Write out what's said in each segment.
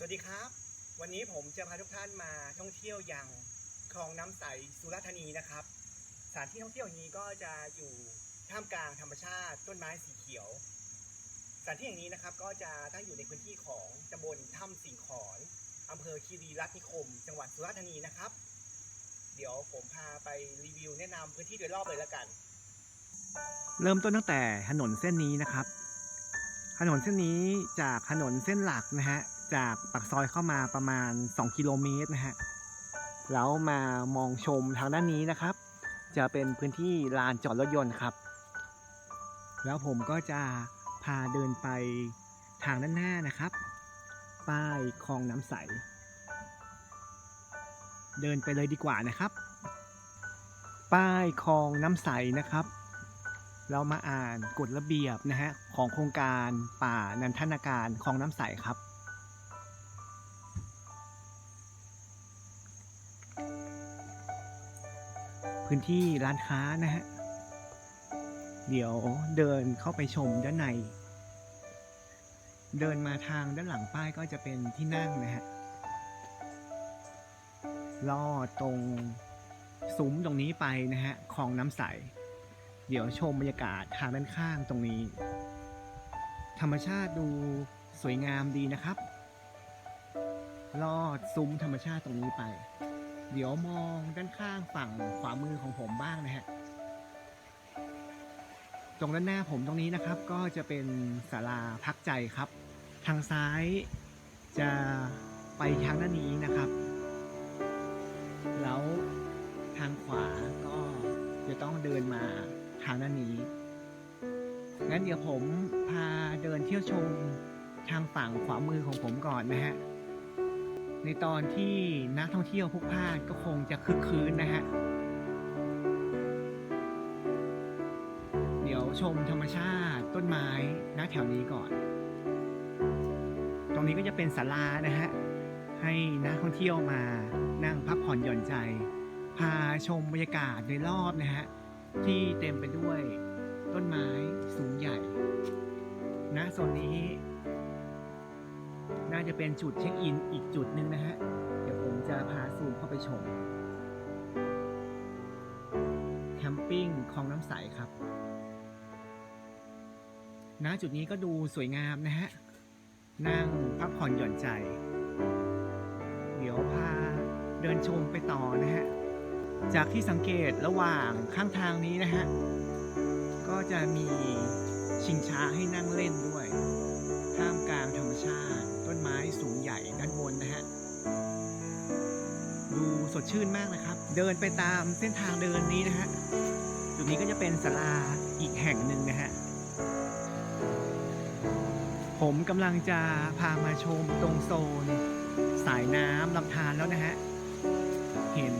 สวัสดีครับ วันนี้ผมจะพาทุกท่านมาท่องเที่ยวยังคลองน้ำใสสุราษฎร์ธานีนะครับ สถานที่ท่องเที่ยวนี้ก็จะอยู่ท่ามกลางธรรมชาติต้นไม้สีเขียว สถานที่แห่งนี้นะครับก็จะตั้งอยู่ในพื้นที่ของตำบลถ้ำสิงขอนอำเภอคีรีรัตนิคม จังหวัดสุราษฎร์ธานีนะครับ เดี๋ยวผมพาไปรีวิวแนะนำพื้นที่โดยรอบเลยแล้วกัน เริ่มต้นตั้งแต่ถนนเส้นนี้นะครับ ถนนเส้นนี้จากถนนเส้นหลักนะฮะ จากปากซอยเข้ามาประมาณ 2 กิโลเมตรนะฮะแล้วมามองชมทางด้านนี้นะครับ จะเป็นพื้นที่ลานจอดรถยนต์ครับ แล้วผมก็จะพาเดินไปทางด้านหน้านะครับ ป้ายคลองน้ำใส เดินไปเลยดีกว่านะครับ ป้ายคลองน้ำใสนะครับ เรามาอ่านกฎระเบียบนะฮะของโครงการป่านันทนาการคลองน้ำใสครับ พื้นที่ร้านค้านะฮะ เดี๋ยวเดินเข้าไปชมด้านใน เดินมาทางด้านหลังป้ายก็จะเป็นที่นั่งนะฮะลอดตรงซุ้มตรงนี้ไปนะฮะคลองน้ำใส เดี๋ยวชมบรรยากาศทางด้านข้างตรงนี้ ธรรมชาติดูสวยงามดีนะครับ ลอดซุ้มธรรมชาติตรงนี้ไป เดี๋ยวมองด้านข้างฝั่งขวามือของผมบ้างนะฮะ ตรงด้านหน้าผมตรงนี้นะครับ ก็จะเป็นศาลาพักใจครับ ทางซ้ายจะไปทางด้านนี้นะครับ แล้วทางขวาก็จะต้องเดินมาทางด้านนี้ งั้นเดี๋ยวผมพาเดินเที่ยวชมทางฝั่งขวามือของผมก่อนนะฮะ ในตอนที่นักท่องเที่ยวพลุกพล่านก็คงจะคึกคืนนะฮะ เดี๋ยวชมธรรมชาติต้นไม้ณแถวนี้ก่อน ตรงนี้ก็จะเป็นศาลานะฮะ ให้นักท่องเที่ยวมานั่งพักผ่อนหย่อนใจ พาชมบรรยากาศโดยรอบนะฮะ ที่เต็มไปด้วยต้นไม้สูงใหญ่ณโซนนี้ น่าจะเป็นจุดเช็คอินอีกจุดหนึ่งนะฮะ เดี๋ยวผมจะพาซูมเข้าไปชม แคมปิ้งคลองน้ำใสครับณจุดนี้ก็ดูสวยงามนะฮะ นั่งพักผ่อนหย่อนใจ เดี๋ยวพาเดินชมไปต่อนะฮะ จากที่สังเกตระหว่างข้างทางนี้นะฮะ ก็จะมีชิงช้าให้นั่งเล่นด้วย ท่ามกลางธรรมชาติ ม้สูงใหญ่ด้านบนนะฮะ ดูสดชื่นมากนะครับ เดินไปตามเส้นทางเดินนี้นะฮะ จุดนี้ก็จะเป็นศาลาอีกแห่งหนึ่งนะฮะ ผมกำลังจะพามาชมตรงโซน สายน้ำลำธารแล้วนะฮะ เห็น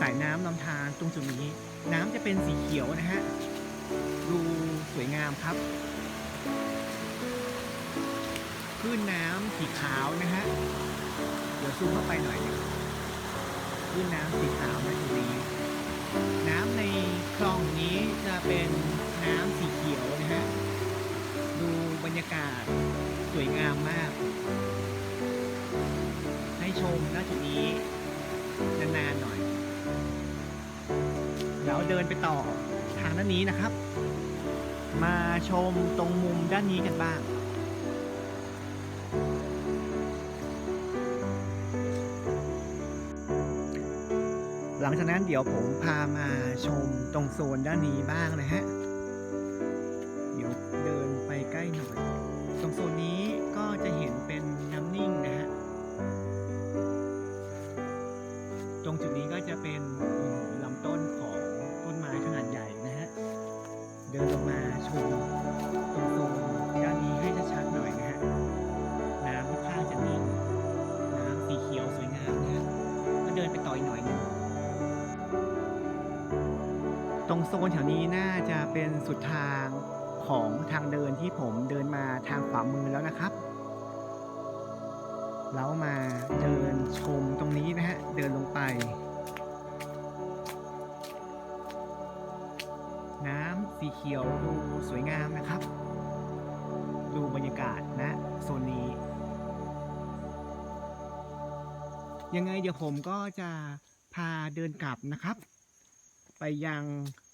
สายน้ำลำธารตรงจุดนี้ น้ำจะเป็นสีเขียวนะฮะ ดูสวยงามครับ คลื่นน้ำสีขาวนะฮะ เดี๋ยวซูมเข้าไปหน่อยนึ่งคลื่นน้ำสีขาวนะตรงนี้ น้ำในคลองนี้จะเป็นน้ำสีเขียวนะฮะ ดูบรรยากาศสวยงามมาก ให้ชมณจุดนี้นานๆหน่อย แล้วเดินไปต่อทางด้านนี้นะครับ มาชมตรงมุมด้านนี้กันบ้าง หลังจากนั้นเดี๋ยวผมพามาชมตรงโซนด้านนี้บ้างนะฮะ โซนแถวนี้น่าจะเป็นสุดทางของทางเดินที่ผมเดินมาทางขวามือแล้วนะครับ แล้วมาเดินชมตรงนี้นะฮะ เดินลงไป น้ำสีเขียวดูสวยงามนะครับ ดูบรรยากาศนะโซนนี้ ยังไงเดี๋ยวผมก็จะพาเดินกลับนะครับ ไปยัง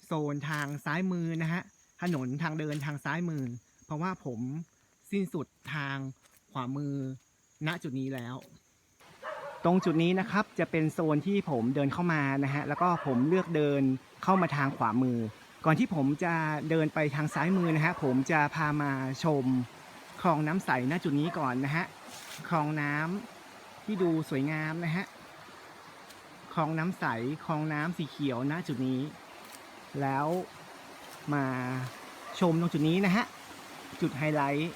โซนทางซ้ายมือนะฮะถนนทางเดินทางซ้ายมือ เพราะว่าผมสิ้นสุดทางขวามือ ณจุดนี้แล้ว ตรงจุดนี้นะครับจะเป็นโซนที่ผมเดินเข้ามานะฮะแล้วก็ผมเลือกเดินเข้ามาทางขวามือ ก่อนที่ผมจะเดินไปทางซ้ายมือนะฮะผมจะพามาชมคลองน้ำใสณจุดนี้ก่อนนะฮะคลองน้ำที่ดูสวยงามนะฮะคลองน้ำใสคลองน้ำสีเขียวณจุดนี้ แล้วมาชมตรงจุดนี้นะฮะ จุดไฮไลท์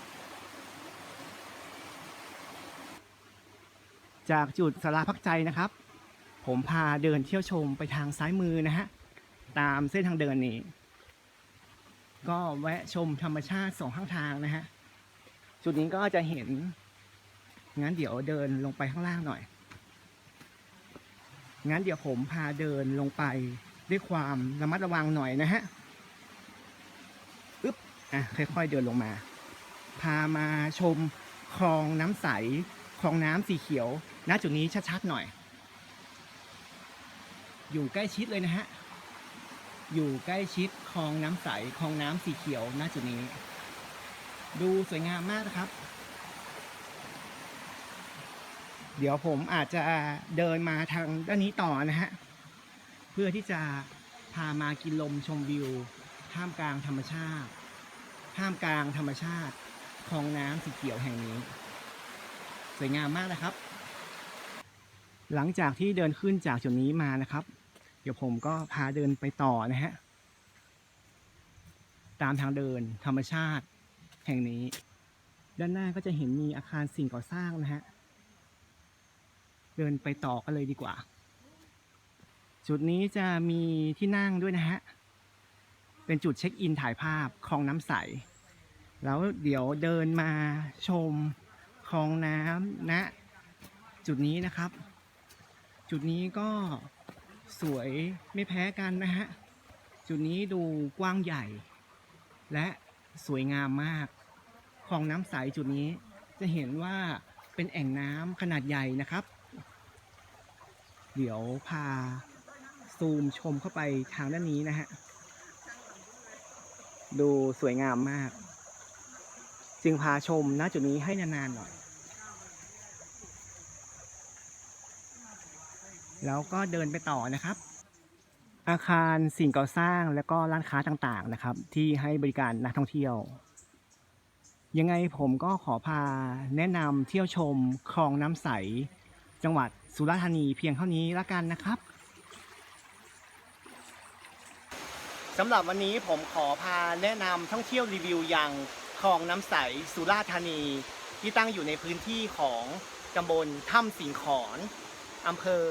จากจุดสาราพักใจนะครับ ผมพาเดินเที่ยวชมไปทางซ้ายมือนะฮะ ตามเส้นทางเดินนี้ ก็แวะชมธรรมชาติสองข้างทางนะฮะ จุดนี้ก็จะเห็น งั้นเดี๋ยวเดินลงไปข้างล่างหน่อย งั้นเดี๋ยวผมพาเดินลงไป ด้วยความระมัดระวังหน่อยนะฮะอึ๊บอะค่อยๆเดินลงมา พามาชมคลองน้ำใสคลองน้ำสีเขียวณจุดนี้ชัดๆหน่อย อยู่ใกล้ชิดเลยนะฮะอยู่ใกล้ชิดคลองน้ำใสคลองน้ำสีเขียวณจุดนี้ ดูสวยงามมากนะครับ เดี๋ยวผมอาจจะเดินมาทางด้านนี้ต่อนะฮะ เพื่อที่จะพามากินลมชมวิว ท่ามกลางธรรมชาติ ท่ามกลางธรรมชาติคลองน้ำสีเขียวแห่งนี้ สวยงามมากนะครับ หลังจากที่เดินขึ้นจากจุดนี้มานะครับ เดี๋ยวผมก็พาเดินไปต่อนะฮะ ตามทางเดินธรรมชาติแห่งนี้ ด้านหน้าก็จะเห็นมีอาคารสิ่งก่อสร้างนะฮะ เดินไปต่อกันเลยดีกว่า จุดนี้จะมีที่นั่งด้วยนะฮะ เป็นจุดเช็คอินถ่ายภาพคลองน้ำใส แล้วเดี๋ยวเดินมาชมคลองน้ำณจุดนี้นะครับ จุดนี้ก็สวยไม่แพ้กันนะฮะ จุดนี้ดูกว้างใหญ่ และสวยงามมากคลองน้ำใสจุดนี้จะเห็นว่าเป็นแอ่งน้ำขนาดใหญ่นะครับ เดี๋ยวพา ซูมชมเข้าไปทางด้านนี้นะฮะ ดูสวยงามมาก จึงพาชมณจุดนี้ให้นานๆหน่อย แล้วก็เดินไปต่อนะครับ อาคารสิ่งก่อสร้างและก็ร้านค้าต่างๆนะครับ ที่ให้บริการนักท่องเที่ยว ยังไงผมก็ขอพาแนะนำเที่ยวชมคลองน้ำใส จังหวัดสุราษฎร์ธานีเพียงเท่านี้ละกันนะครับ สำหรับวันนี้ผมขอพาแนะนำท่องเที่ยวรีวิวยังคลองน้ำใสสุราษฎร์ธานี ที่ตั้งอยู่ในพื้นที่ของตำบลถ้ำสิงขอนอำเภอ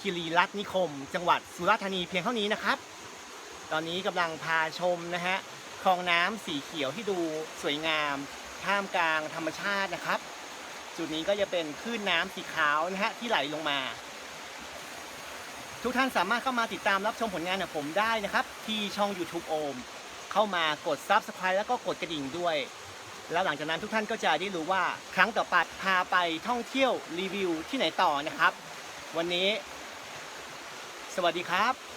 คีรีรัตน์นิคม จังหวัดสุราษฎร์ธานีเพียงเท่านี้นะครับ ตอนนี้กำลังพาชมนะฮะคลองน้ำสีเขียวที่ดูสวยงามท่ามกลางธรรมชาตินะครับ จุดนี้ก็จะเป็นคลื่นน้ำสีขาวนะฮะที่ไหลลงมา ทุกท่านสามารถเข้ามาติดตามรับชมผลงานของผมได้นะครับ ที่ช่อง YouTube โอม เข้ามากด Subscribe แล้วก็กดกระดิ่งด้วย แล้วหลังจากนั้นทุกท่านก็จะได้รู้ว่าครั้งต่อไปพาไปท่องเที่ยวรีวิวที่ไหนต่อนะครับ วันนี้ สวัสดีครับ